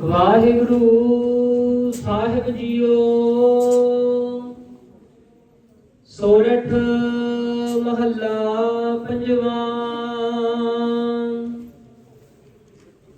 ਵਾਹਿਗੁਰੂ ਸਾਹਿਬ JIO. ਸੋਰਠ ਮਹੱਲਾ ਪੰਜਵਾਂ।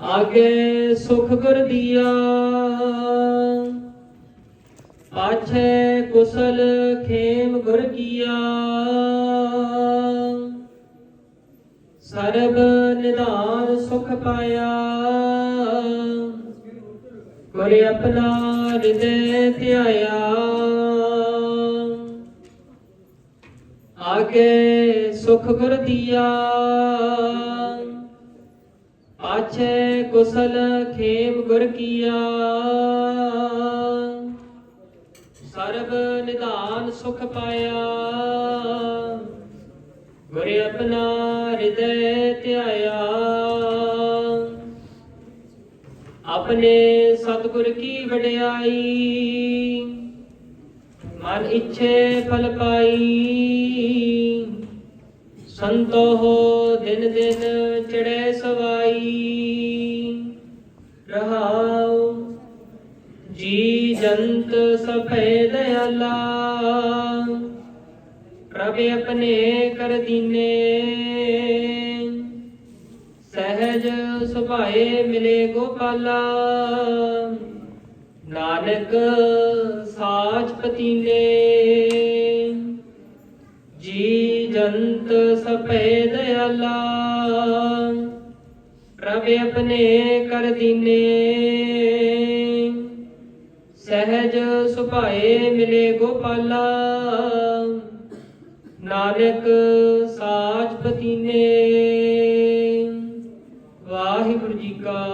ਆਗੇ ਸੁਖ ਗੁਰ ਦੀਆ। ਪਾਛੈ ਕੁਸਲ ਖੇਮ ਗੁਰ ਕੀਆ। ਸਰਬ ਨਿਧਾਨ ਸੁਖ ਪਾਇਆ। ਗੁਰ ਆਪਣਾ ਹਿਰਦੇ ਧਿਆਇਆ। ਆਗੇ ਸੁਖ ਗੁਰ ਦੀਆ ਪਾਛੈ ਕੁਸਲ ਖੇਮ ਗੁਰ ਕੀਆ। ਸਰਬ ਨਿਧਾਨ ਸੁਖ ਪਾਇਆ। ਗੁਰ ਆਪਣਾ ਹਿਰਦੇ ਧਿਆਇਆ। ਆਪਣੇ ਸਤਿਗੁਰ ਕੀ ਵਡਿਆਈ? ਮਨ ਇੱਛੇ ਫਲ ਪਾਈ। ਸੰਤੋ ਹੋ ਦਿਨ ਦਿਨ ਚੜੇ ਸਵਾਈ। ਰਹਾਉ, ਜੀ ਜੰਤ ਸਭੇ ਦਇਆਲਾ। ਪ੍ਰਭ ਆਪਣੇ ਕਰ ਦੀਨੇ। ਸਹਿਜ ਸੁਭਾਏ ਮਿਲੇ ਗੋਪਾਲਾ। ਨਾਨਕ ਸਾਚ ਪਤੀਨੇ ਜੀ ਜੰਤ ਸਪੇ ਦਇਆਲਾ ਪ੍ਰਭ ਆਪਣੇ ਕਰ ਦੀਨੇ। ਸਹਿਜ ਸੁਭਾਏ ਮਿਲੇ ਗੋਪਾਲਾ। ਨਾਨਕ ਸਾਚ